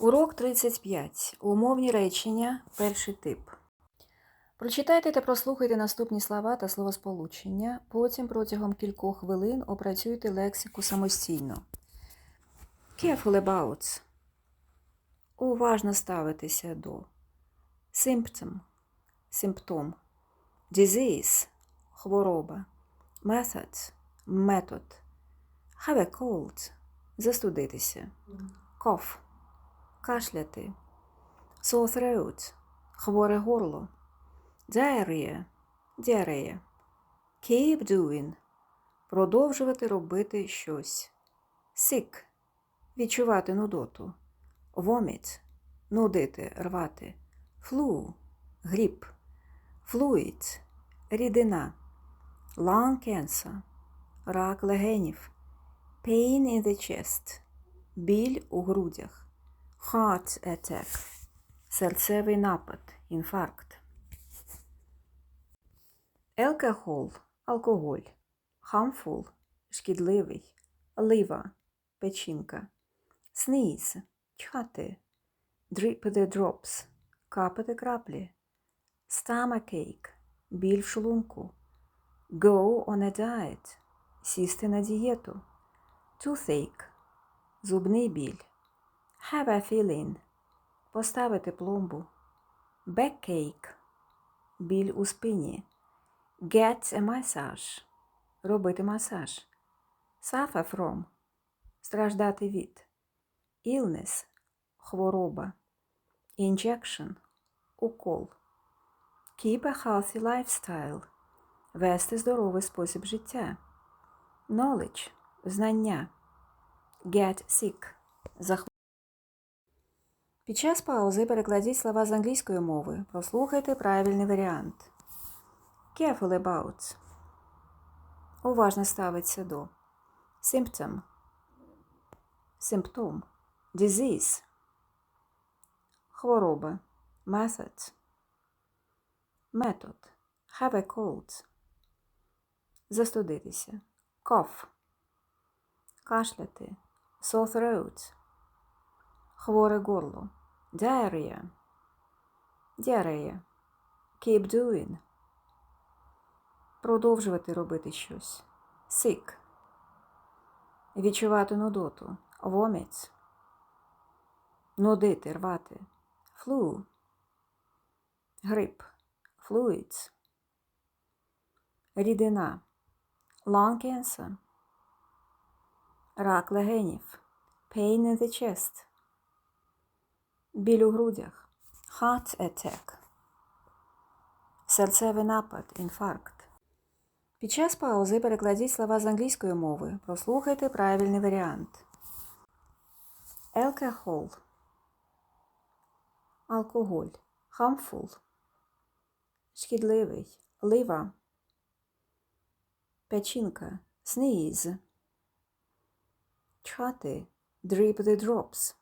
Урок 35. Умовні речення. Перший тип. Прочитайте та прослухайте наступні слова та словосполучення. Потім протягом кількох хвилин опрацюйте лексику самостійно. Careful about. Уважно ставитися до. Symptom. Симптом. Disease. Хвороба. Method. Метод. Have a cold. Застудитися. Cough. Кашляти. Sore throat. Хворе горло. Diarrhea. Діарея. Keep doing. Продовжувати робити щось. Sick. Відчувати нудоту. Vomit. Нудити, рвати. Flu. Гріп. Fluid. Рідина. Lung cancer. Рак легенів. Pain in the chest. Біль у грудях. Heart attack. Серцевий напад. Інфаркт. Alcohol – алкоголь. Harmful – шкідливий. Liver – печінка. Sneeze – чхати. Drip the drops – капати краплі. Stomachache – біль в шлунку. Go on a diet – сісти на дієту. Toothache – зубний біль. Have a feeling – поставити пломбу. Backache – біль у спині. Get a massage – робити масаж. Suffer from – страждати від. Illness – хвороба. Injection – укол. Keep a healthy lifestyle – вести здоровий спосіб життя. Knowledge – знання. Get sick – захворювати. Під час паузи перекладіть слова з англійської мови. Прослухайте правильний варіант. Careful about. Уважно ставиться до. Symptom. Симптом. Disease. Хвороба. Method. Метод. Have a cold. Застудитися. Cough. Кашляти. Sore throat. Хворе горло. Diarrhea. Діарея. Keep doing. Продовжувати робити щось. Sick. Відчувати нудоту. Vomit. Нудити, рвати. Flu. Грип. Fluids. Рідина. Lung cancer. Рак легенів. Pain in the chest. Біль у грудях. Heart attack. Серцевий напад. Інфаркт. Під час паузи перекладіть слова з англійської мови. Прослухайте правильний варіант. Alcohol. Алкоголь. Harmful. Шкідливий. Liver. Печінка. Sneeze. Чхати. Drip the drops.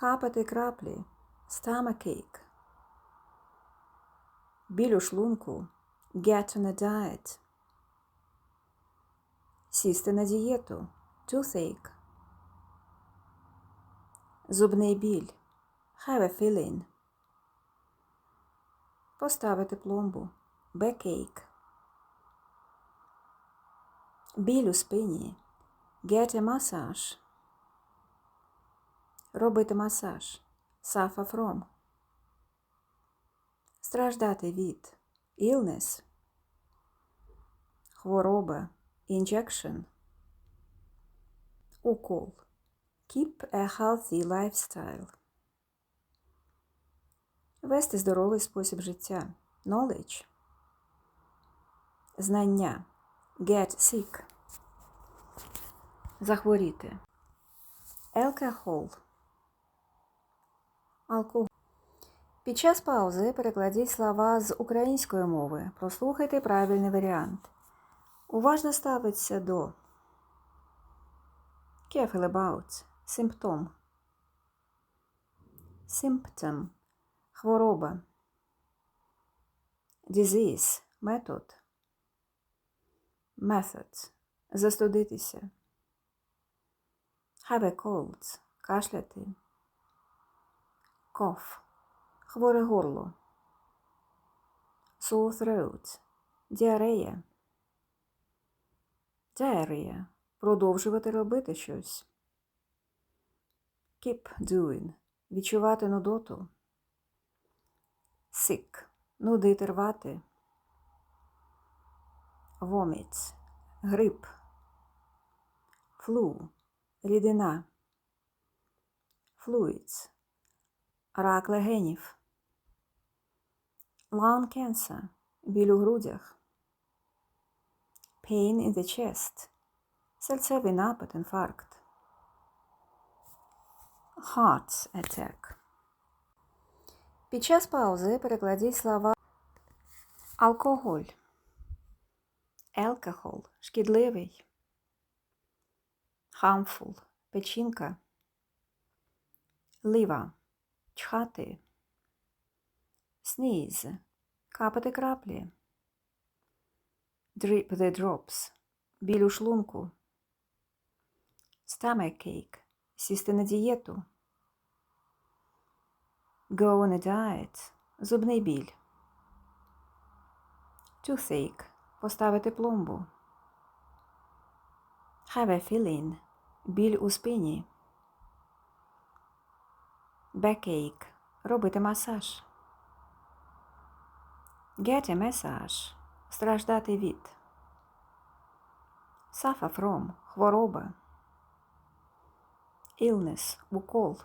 Капати краплі. Stomachache. Біль у шлунку. Get on a diet. Сісти на дієту. Toothache. Зубний біль. Have a feeling. Поставити пломбу. Backache. Біль у спині. Get a massage. Робити масаж. Suffer from. Страждати від. Illness. Хвороба. Injection. Укол. Keep a healthy lifestyle. Вести здоровий спосіб життя. Knowledge. Знання. Get sick. Захворіти. Alcohol. Алкоголь. Під час паузи перекладіть слова з української мови. Прослухайте правильний варіант. Уважно ставиться до Careful about. Симптом. Symptom. Хвороба. Disease. Метод. Method. Застудитися. Have a cold. кашляти. Cough – хворе горло. Sore throat – діарея. Diarrhea – продовжувати робити щось. Keep doing – відчувати нудоту. Sick – нудити рвати. Vomit – грип. Flu – рідина. Fluids – рак легенів. Lung cancer – біль у грудях. Pain in the chest – серцевий напад, інфаркт. Heart attack. Під час паузи перекладіть слова алкоголь, alcohol – шкідливий, harmful – печінка, liver – чхати, sneeze – капати краплі, drip the drops – біль у шлунку, stomachache – сісти на дієту, go on a diet – зубний біль, toothache – поставити пломбу, have a feeling – біль у спині, backache – робити масаж, get a massage – страждати від, suffer from – хвороба, illness – укол,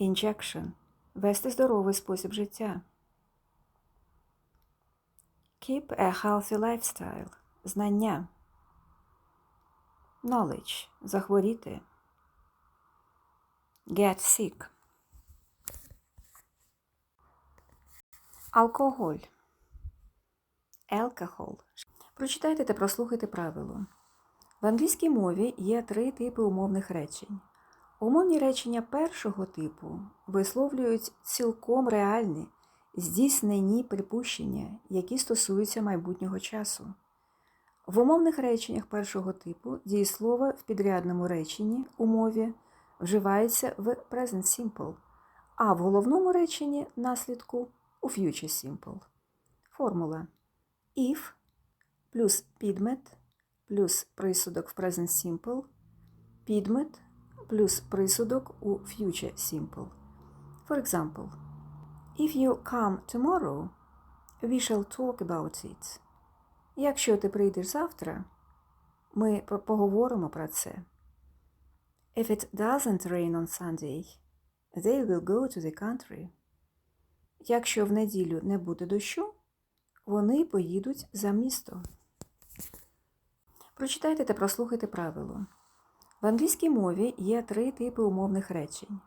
injection – вести здоровий спосіб життя, keep a healthy lifestyle – знання, knowledge – захворіти, get sick. Алкоголь. Alcohol. Прочитайте та прослухайте правило. В англійській мові є три типи умовних речень. Умовні речення першого типу висловлюють цілком реальні, здійснені припущення, які стосуються майбутнього часу. В умовних реченнях першого типу дієслово в підрядному реченні умові вживається в present simple, а в головному реченні наслідку у future simple. Формула if плюс підмет плюс присудок в present simple, підмет плюс присудок у future simple. For example, if you come tomorrow, we shall talk about it. Якщо ти прийдеш завтра, ми поговоримо про це. If it doesn't rain on Sunday, they will go to the country. Якщо в неділю не буде дощу, вони поїдуть за місто. Прочитайте та прослухайте правило. В англійській мові є три типи умовних речень.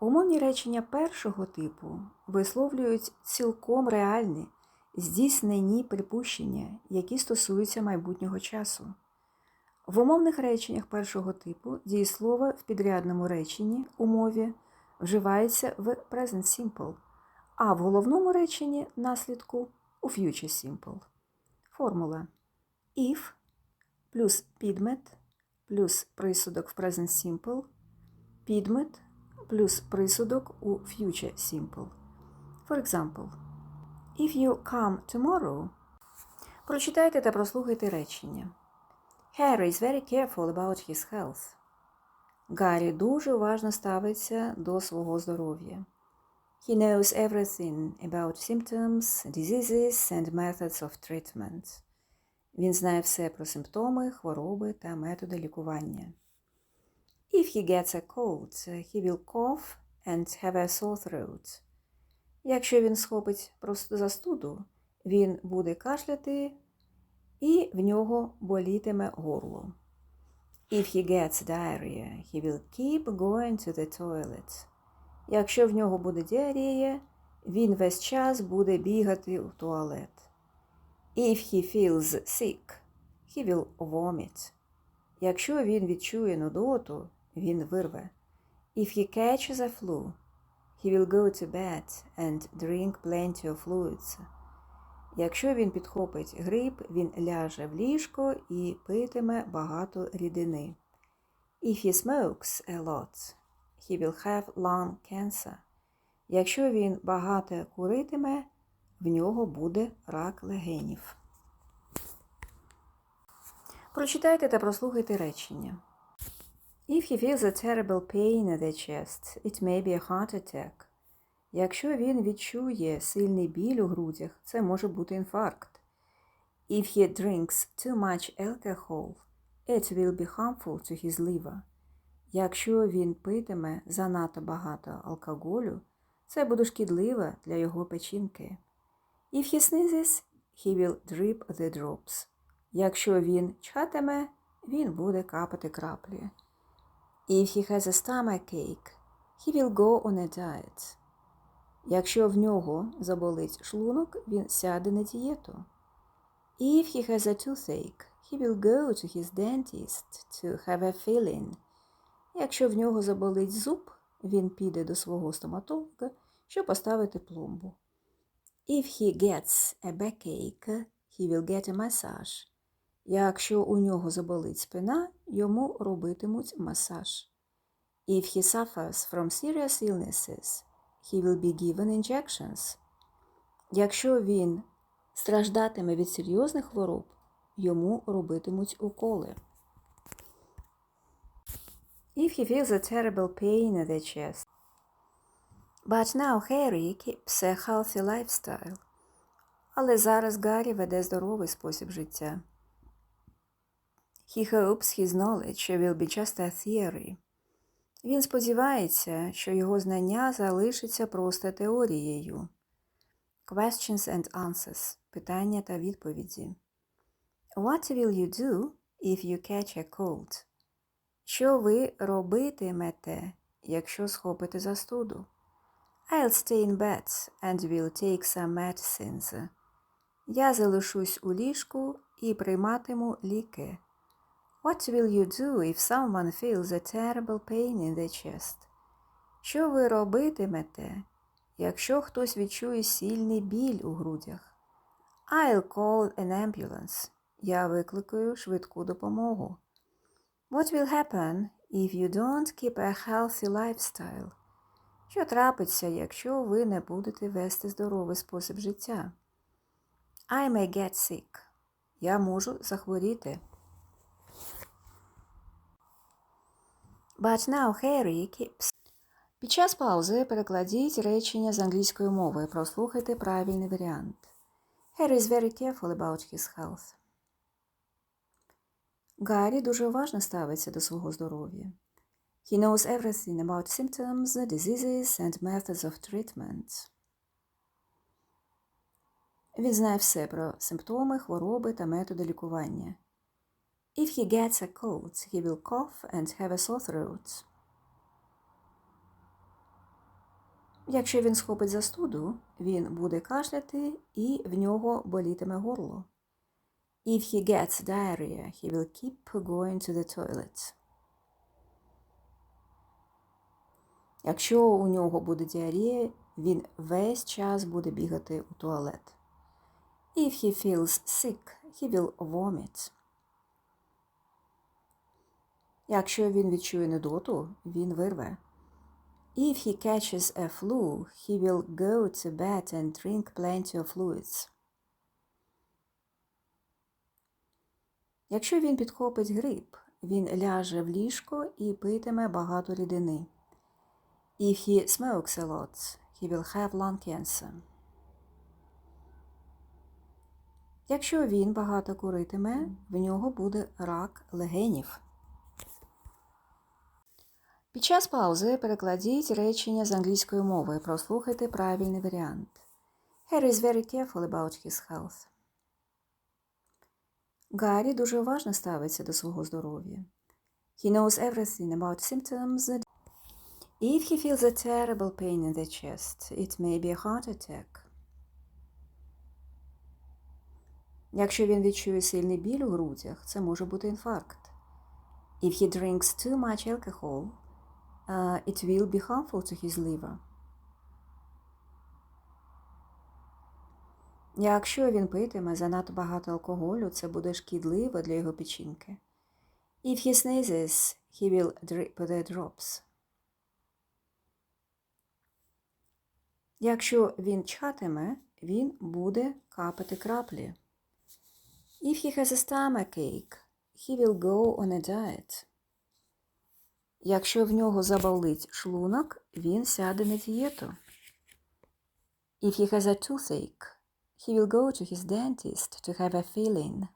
Умовні речення першого типу висловлюють цілком реальні, здійснені припущення, які стосуються майбутнього часу. В умовних реченнях першого типу дієслово в підрядному реченні умові вживається в present simple, а в головному реченні наслідку у future simple. Формула if плюс підмет плюс присудок в present simple, підмет плюс присудок у future simple. For example, if you come tomorrow, прочитайте та прослухайте речення. Harry is very careful about his health. Гаррі дуже уважно ставиться до свого здоров'я. He knows everything about symptoms, diseases and methods of treatment. Він знає все про симптоми, хвороби та методи лікування. If he gets a cold, he will cough and have a sore throat. Якщо він схопить просто застуду, він буде кашляти і в нього болітиме горло. If he gets diarrhea, he will keep going to the toilet. Якщо в нього буде діарія, він весь час буде бігати в туалет. If he feels sick, he will vomit. Якщо він відчує нудоту, він вирве. If he catches a flu, he will go to bed and drink plenty of fluids. Якщо він підхопить грип, він ляже в ліжко і питиме багато рідини. If he smokes a lot, he will have lung cancer. Якщо він багато куритиме, в нього буде рак легенів. Прочитайте та прослухайте речення. If he feels a terrible pain in the chest, it may be a heart attack. Якщо він відчує сильний біль у грудях, це може бути інфаркт. If he drinks too much alcohol, it will be harmful to his liver. Якщо він питиме занадто багато алкоголю, це буде шкідливо для його печінки. If he sneezes, he will drip the drops. Якщо він чхатиме, він буде капати краплі. If he has a stomach ache, he will go on a diet. Якщо в нього заболить шлунок, він сяде на дієту. If he has a toothache, he will go to his dentist to have a filling. Якщо в нього заболить зуб, він піде до свого стоматолога, щоб поставити пломбу. If he gets a backache, he will get a massage. Якщо у нього заболить спина, йому робитимуть масаж. If he suffers from serious illnesses, he will be given injections. Якщо він страждатиме від серйозних хвороб, йому робитимуть уколи. If he feels a terrible pain in the chest. But now Harry keeps a healthy lifestyle. Але зараз Гаррі веде здоровий спосіб життя. He hopes his knowledge will be just a theory. Він сподівається, що його знання залишиться просто теорією. Questions and answers. Питання та відповіді. What will you do if you catch a cold? Що ви робитимете, якщо схопите застуду? I'll stay in bed and will take some medicines. Я залишусь у ліжку і прийматиму ліки. What will you do if someone feels a terrible pain in the chest? Що ви робитимете, якщо хтось відчує сильний біль у грудях? I'll call an ambulance. Я викликаю швидку допомогу. What will happen if you don't keep a healthy lifestyle? Що трапиться, якщо ви не будете вести здоровий спосіб життя? I may get sick. Я можу захворіти. But now Harry keeps. Під час паузи перекладіть речення з англійської мови. Прослухайте правильний варіант. Harry is very careful about his health. Гаррі дуже уважно ставиться до свого здоров'я. He knows everything about symptoms, diseases and methods of treatment. Він знає все про симптоми, хвороби та методи лікування. If he gets a cold, he will cough and have a sore throat. Якщо він схопить застуду, він буде кашляти і в нього болітиме горло. If he gets diarrhea, he will keep going to the toilet. Якщо у нього буде діарія, він весь час буде бігати у туалет. If he feels sick, he will vomit. Якщо він відчує недоту, він вирве. If he catches a flu, he will go to bed and drink plenty of fluids. Якщо він підхопить грип, він ляже в ліжко і питиме багато рідини. If he smokes a lot, he will have lung cancer. Якщо він багато куритиме, в нього буде рак легенів. Під час паузи перекладіть речення з англійської мови. Прослухайте правильний варіант. Harry is very careful about his health. Гаррі дуже уважно ставиться до свого здоров'я. He knows everything about symptoms. If he feels a terrible pain in the chest, it may be a heart attack. Якщо він відчує сильний біль у грудях, це може бути інфаркт. If he drinks too much alcohol, uh, it will be harmful to his liver. Якщо він питиме занадто багато алкоголю, це буде шкідливо для його печінки. If he sneezes, he will drip the drops. Якщо він чхатиме, він буде капати краплі. If he has a stomachache, he will go on a diet. Якщо в нього заболить шлунок, він сяде на дієту. If he has a toothache, he will go to his dentist to have a filling.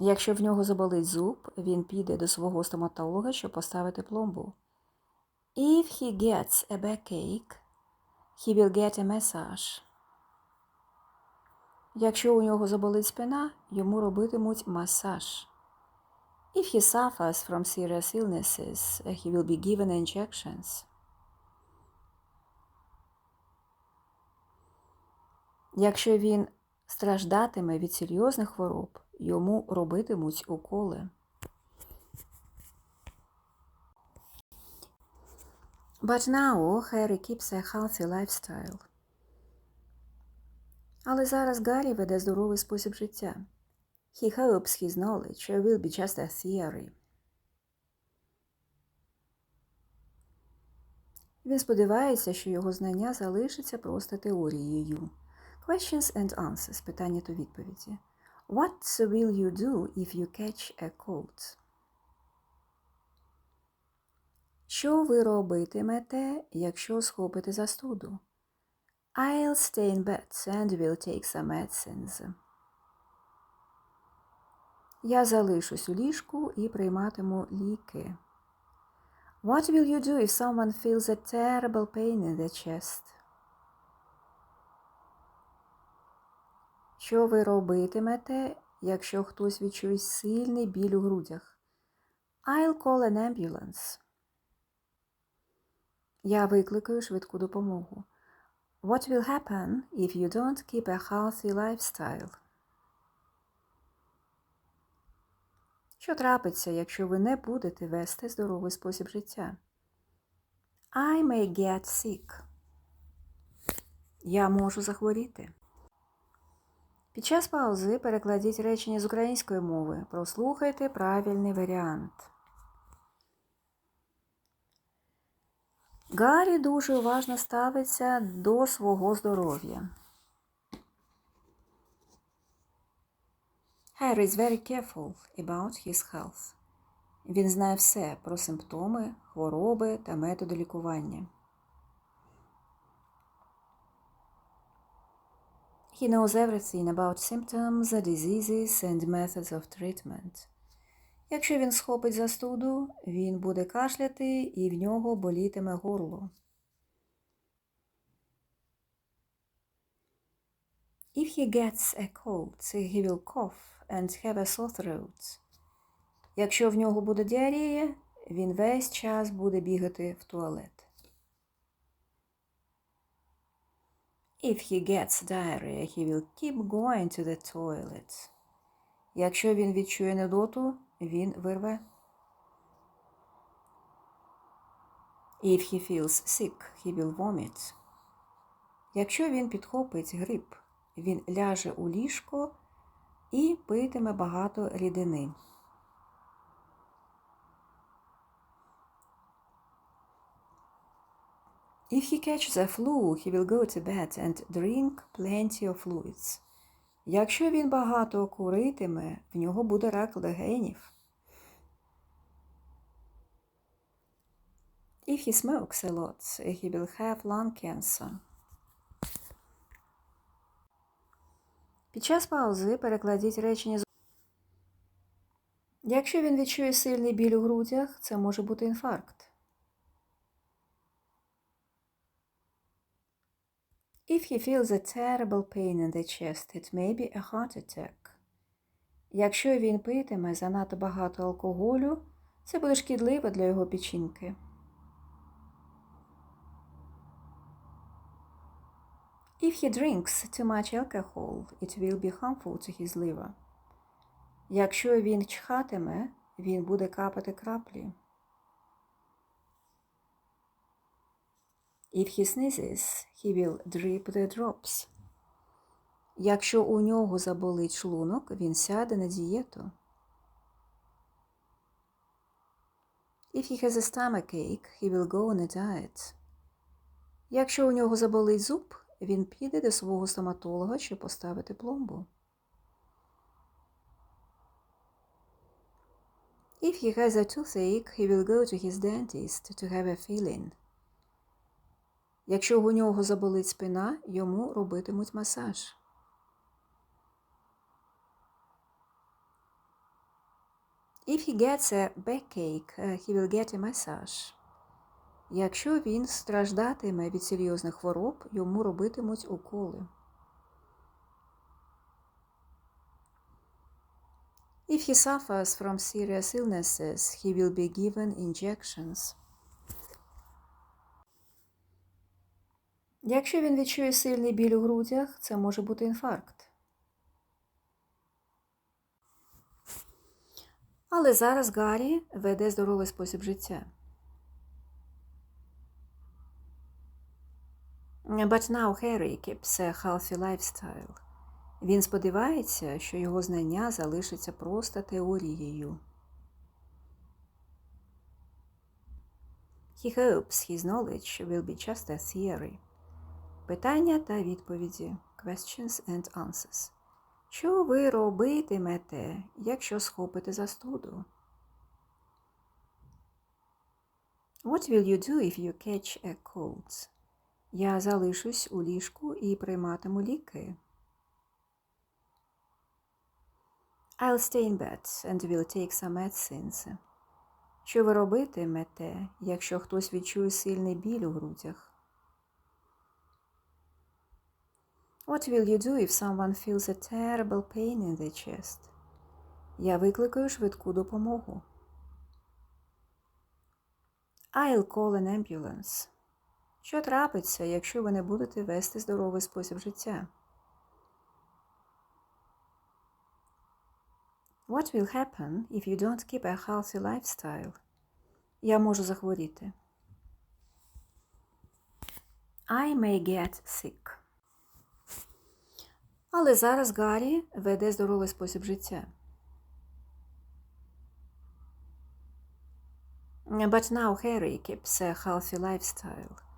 Якщо в нього заболить зуб, він піде до свого стоматолога, щоб поставити пломбу. If he gets a backache, he will get a massage. Якщо у нього заболить спина, йому робитимуть масаж. If he suffers from serious illnesses, he will be given injections. Якщо він страждатиме від серйозних хвороб, йому робитимуть уколи. But now Harry keeps a healthy lifestyle. Але зараз Гаррі веде здоровий спосіб життя. He hopes his knowledge will be just a theory. Він сподівається, що його знання залишиться просто теорією. Questions and answers – питання та відповіді. What will you do if you catch a cold? Що ви робитимете, якщо схопите застуду? I'll stay in bed and will take some medicines. Я залишусь у ліжку і прийматиму ліки. What will you do if someone feels a terrible pain in the chest? Що ви робитимете, якщо хтось відчує сильний біль у грудях? I'll call an ambulance. Я викликаю швидку допомогу. What will happen if you don't keep a healthy lifestyle? Що трапиться, якщо ви не будете вести здоровий спосіб життя? I may get sick. Я можу захворіти. Під час паузи перекладіть речення з української мови. Прослухайте правильний варіант. Гаррі дуже уважно ставиться до свого здоров'я. Harry is very careful about his health. Він знає все про симптоми, хвороби та методи лікування. He knows everything about symptoms, diseases and methods of treatment. Якщо він схопить застуду, він буде кашляти і в нього болітиме горло. If he gets a cold, he will cough and have a sore throat. Якщо в нього буде діарея, він весь час буде бігати в туалет. If he gets diarrhea, he will keep going to the toilet. Якщо він відчує недоту, він вирве. If he feels sick, he will vomit. Якщо він підхопить грип, він ляже у ліжко і питиме багато рідини. If he catches a flu, he will go to bed and drink plenty of fluids. Якщо він багато куритиме, в нього буде рак легенів. If he smokes a lot, he will have lung cancer. Під час паузи перекладіть речення з Якщо він відчує сильний біль у грудях, це може бути інфаркт. If he feels a terrible pain in the chest, it may be a heart attack. Якщо він питиме занадто багато алкоголю, це буде шкідливо для його печінки. If he drinks too much alcohol, it will be harmful to his liver. Якщо він чхатиме, він буде капати краплі. If he sneezes, he will drip the drops. Якщо у нього заболить шлунок, він сяде на дієту. If he has a stomachache, he will go on a diet. Якщо у нього заболить зуб, він піде до свого стоматолога, щоб поставити пломбу. If he has a toothache, he will go to his dentist to have a filling. Якщо у нього заболить спина, йому робитимуть масаж. If he gets a backache, uh, he will get a massage. Якщо він страждатиме від серйозних хвороб, йому робитимуть уколи. If he suffers from serious illnesses, he will be given injections. Якщо він відчує сильний біль у грудях, це може бути інфаркт. Але зараз Гаррі веде здоровий спосіб життя. But now Harry keeps a healthy lifestyle. Він сподівається, що його знання залишаться просто теорією. He hopes his knowledge will be just a theory. Питання та відповіді. Questions and answers. Що ви робитимете, якщо схопите застуду? What will you do if you catch a cold? Я залишусь у ліжку і прийматиму ліки. I'll stay in bed and will take some medicines. Що ви робитимете, якщо хтось відчує сильний біль у грудях? What will you do if someone feels a terrible pain in the chest? Я викликаю швидку допомогу. I'll call an ambulance. Що трапиться, якщо ви не будете вести здоровий спосіб життя? What will happen if you don't keep a healthy lifestyle? Я можу захворіти. I may get sick. Але зараз Гаррі веде здоровий спосіб життя. But now Harry keeps a healthy lifestyle.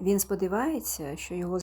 Він сподівається, що його